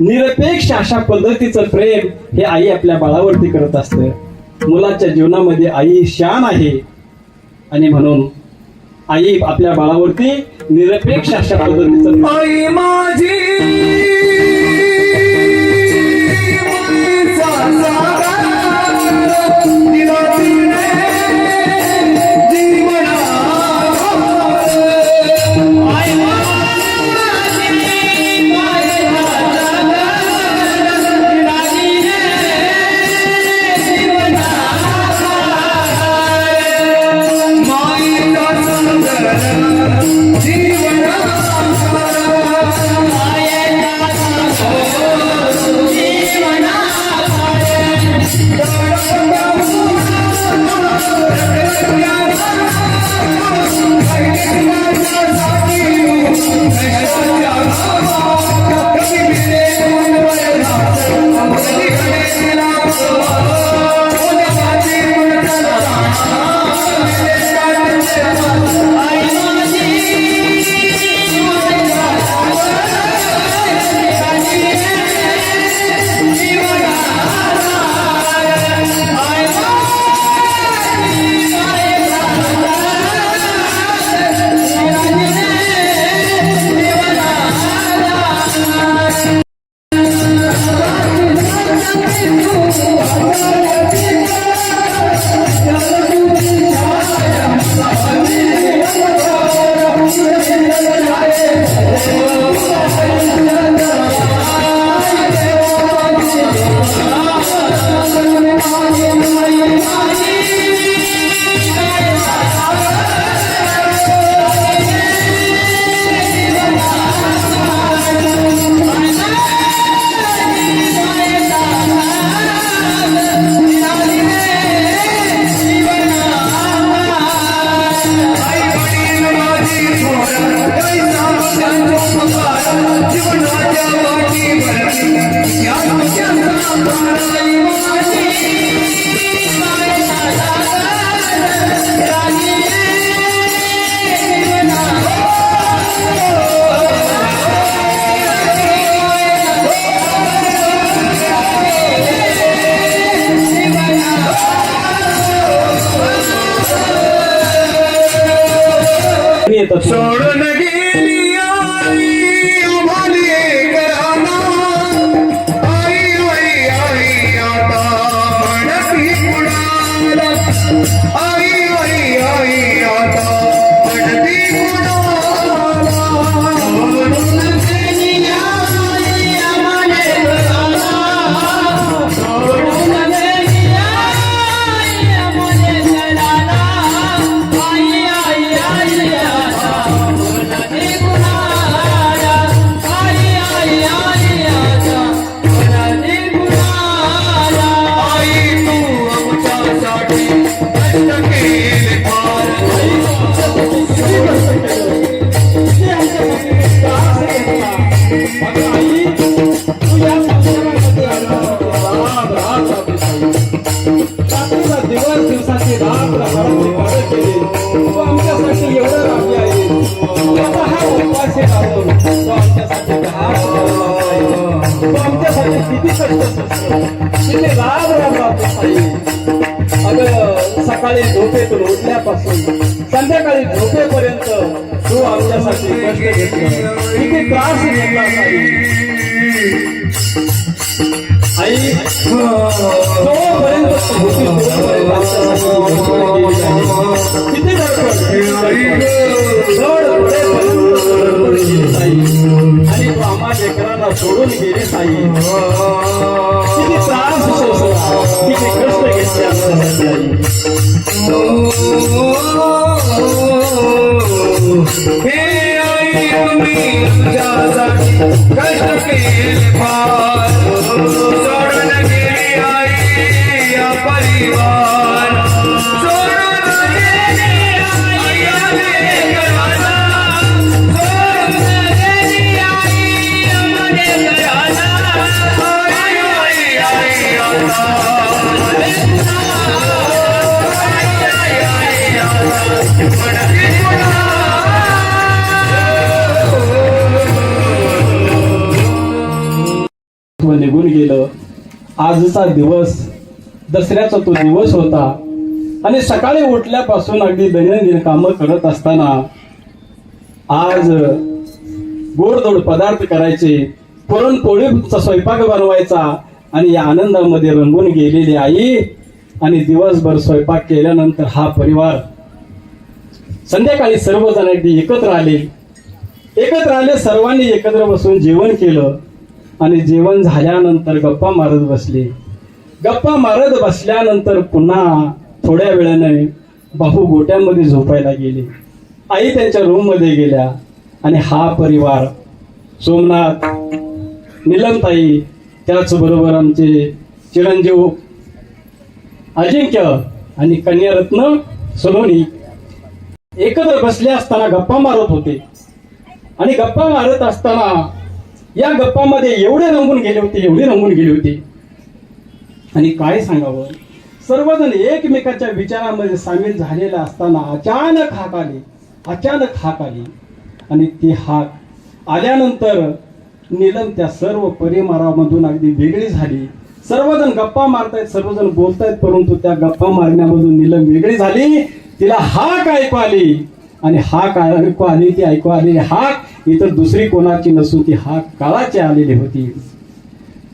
निरपेक्ष अशा पद्धतीचं प्रेम हे आई आपल्या बाळावरती करत असते. मुलाच्या जीवनामध्ये आई शान आहे. आणि म्हणून आई आपल्या बाळावरती निरपेक्ष अशा पद्धतीचं आई माझी येतात सोडून गेली राब अगं सकाळी झोपेत उठल्यापासून संध्याकाळी झोपेपर्यंत तू आमच्यासाठी कष्ट घेतलं. किती त्रास घेतला ताई आई जोपर्यंत होती, तोपर्यंत आमच्यासाठी किती धडपड? आणि तू आम्हा लेकरांना सोडून गेली ताई सोसला किती कष्ट घेतले आमच्यासाठी आई हे आई तुम्ही आमच्यासाठी कष्ट केले फार सोडून गेली आई या परिवार आजचा दिवस दसऱ्याचा तो दिवस होता. आणि सकाळी उठल्यापासून अगदी दैनंदिन कामं करत असताना आज गोडधोड पदार्थ करायचे पुरणपोळीचा स्वयंपाक बनवायचा आणि या आनंदामध्ये रंगून गेलेली आई आणि दिवसभर स्वयंपाक केल्यानंतर हा परिवार. संध्याकाळी सर्वजण अगदी एकत्र आले. एकत्र आले सर्वांनी एकत्र बसून जेवण केलं. आणि जेवण झाल्यानंतर गप्पा मारत बसले. गप्पा मारत बसल्यानंतर पुन्हा थोड्या वेळाने भाऊ गोट्यामध्ये झोपायला गेले. आई त्यांच्या रूममध्ये गेल्या आणि हा परिवार सोमनाथ निलमताई त्याचबरोबर आमचे चिरंजीव अजिंक्य आणि कन्यारत्न सलोनी एकत्र बसले असताना गप्पा मारत होते. आणि गप्पा मारत असताना या गप्पामध्ये एवढे रंगून गेले होते एवढे रंगून गेले होते. आणि काय सांगावं? सर्वजण एकमेकाच्या विचारामध्ये सामील झालेला असताना अचानक हाक आले अचानक हाक आली. आणि ती हाक आल्यानंतर नीलम त्या सर्व परिमारामधून अगदी वेगळी झाली. सर्वजण गप्पा मारतायत सर्वजण बोलतायत परंतु त्या गप्पा मारण्यामधून नीलम वेगळी झाली. तिला हाक ऐकू आली. आणि हाक ऐकू आली ती ऐकू आली हाक इतर दुसरी कोणाची नसून ती हाक काळाची आलेली होती.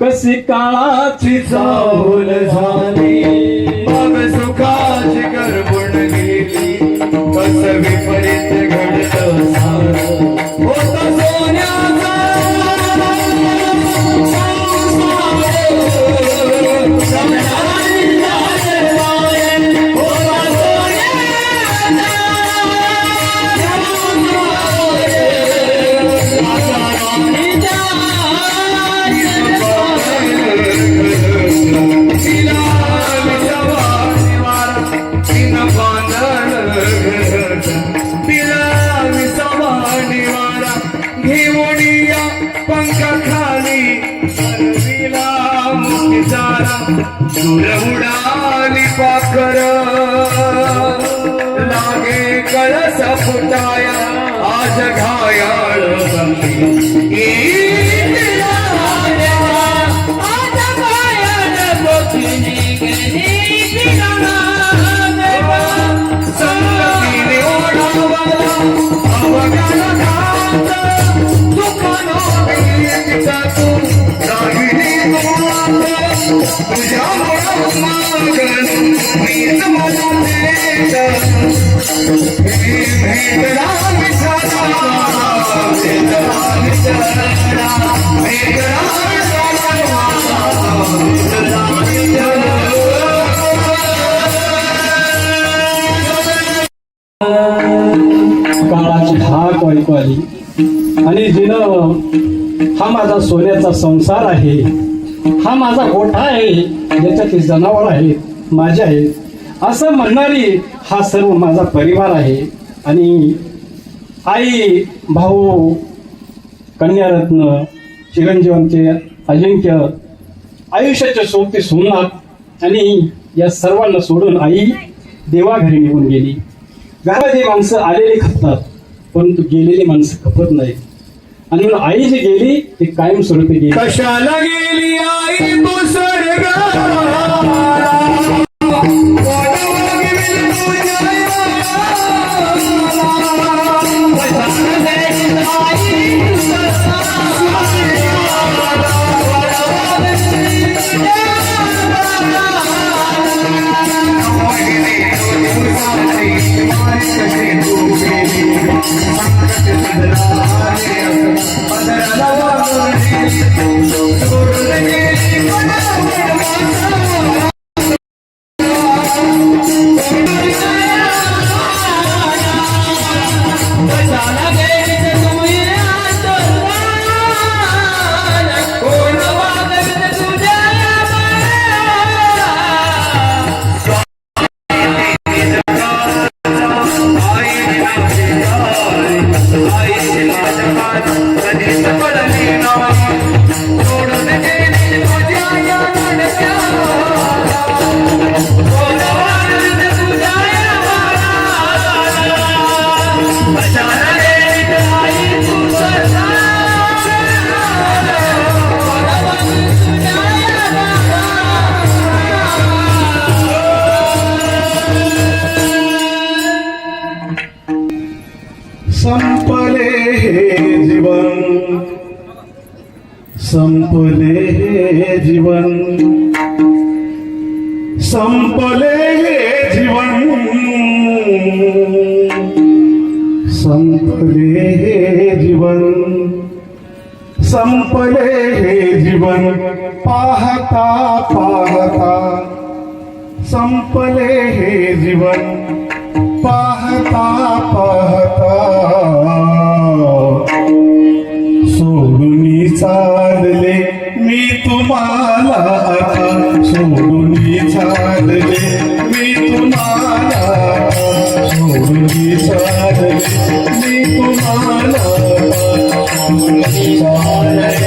कशी काळाची झाली? Segura, segura. काळाची हाक ऐकू आली आणि जिनं हा माझा सोन्याचा संसार आहे हा माझा गोठा आहे ज्याच्यात जनावर आहेत माझे आहेत असं म्हणणारी हा सर्व माझा परिवार आहे. आणि आई भाऊ कन्यारत्न चिरंजीवांचे अजिंक्य आयुष्याच्या सोबती सोमनाथ आणि या सर्वांना सोडून आई देवाघरी निघून गेली. घरामध्ये माणसं आलेली खपतात परंतु गेलेली माणसं खपत नाहीत. आणि म्हणून आई जी गेली ती कायमस्वरूपी गेली. कशाला गेली आई संपले हे जीवन। संपले हे जीवन। संपले हे जीवन। पाहता पाहता। संपले हे जीवन। पाहता पाहता। सोडून चालले मी तुम्हाला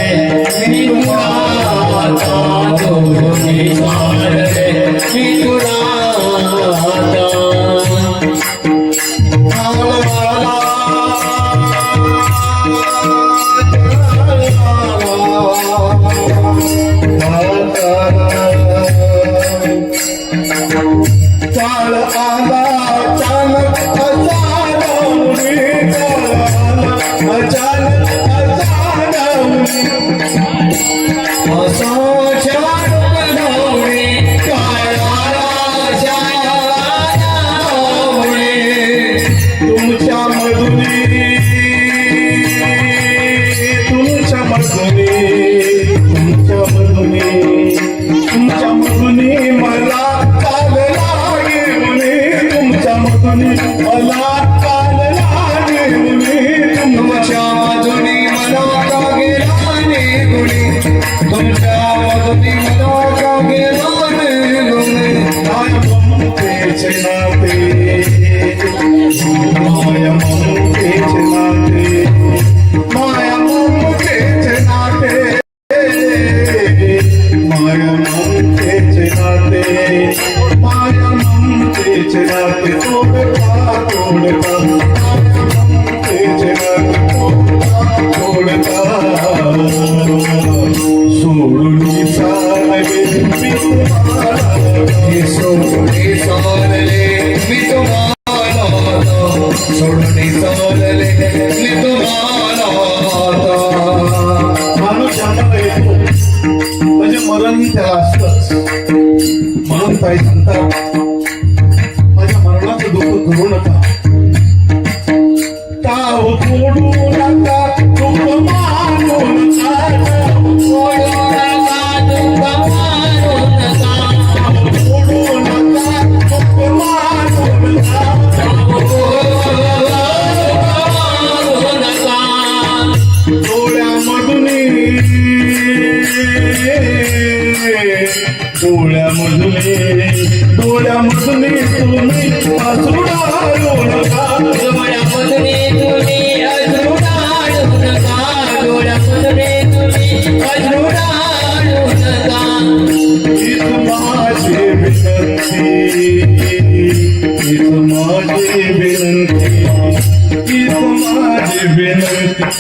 아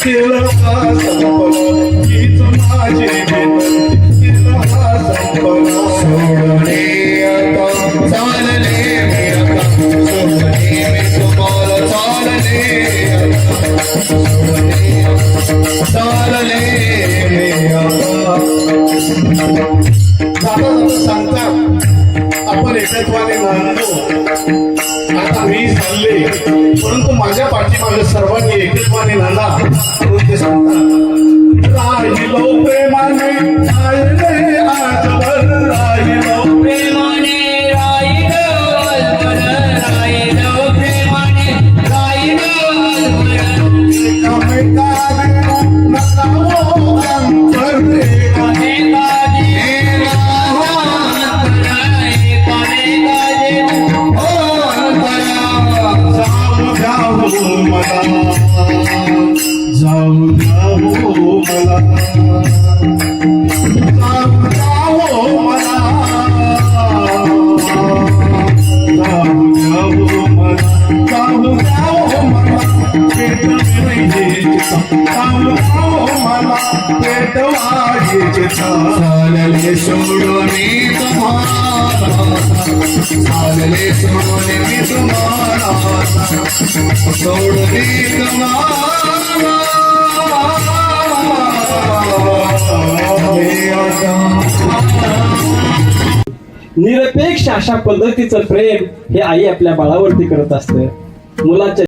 विनंती केलं हा संपला हीच माझी विनंती केलं हा संपला आपण एकत्वाने आता मी चालले. परंतु माझ्या पाठीमागे सर्व चालले सोडून चालले सोडून मी तुम्हाला सोडून निरपेक्ष अशा पद्धतीचं प्रेम हे आई आपल्या बाळावरती करत असते. मुलाच्या